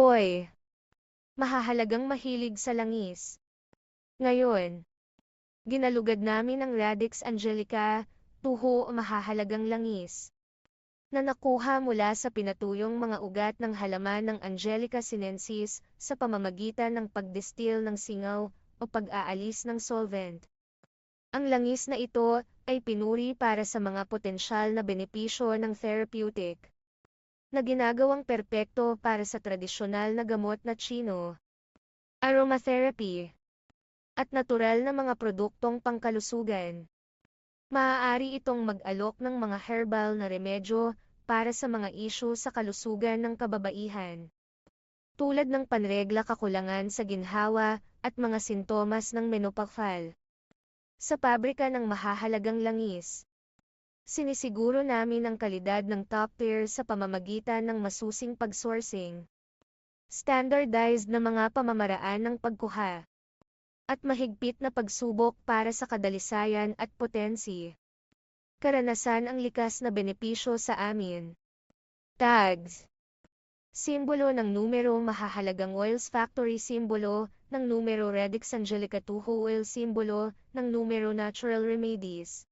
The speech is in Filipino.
Hoy! Mahahalagang mahilig sa langis. Ngayon, ginalugad namin ang Radix Angelica, tuho o mahahalagang langis, na nakuha mula sa pinatuyong mga ugat ng halaman ng Angelica sinensis sa pamamagitan ng pagdestil ng singaw o pag-aalis ng solvent. Ang langis na ito ay pinuri para sa mga potensyal na benepisyo ng therapeutic na ginagawang perpekto para sa tradisyonal na gamot na Chino, aromatherapy, at natural na mga produktong pangkalusugan. Maaari itong mag-alok ng mga herbal na remedyo para sa mga isyu sa kalusugan ng kababaihan. Tulad ng panregla kakulangan sa ginhawa at mga sintomas ng menopauxal. Sa pabrika ng mahahalagang langis, sinisiguro namin ang kalidad ng top tier sa pamamagitan ng masusing pag-sourcing, standardized na mga pamamaraan ng pagkuha, at mahigpit na pagsubok para sa kadalisayan at potensi. Karanasan ang likas na benepisyo sa amin. Tags Simbolo ng numero mahahalagang oils factory simbolo ng numero Redix Angelica Tuho oil simbolo ng numero natural remedies.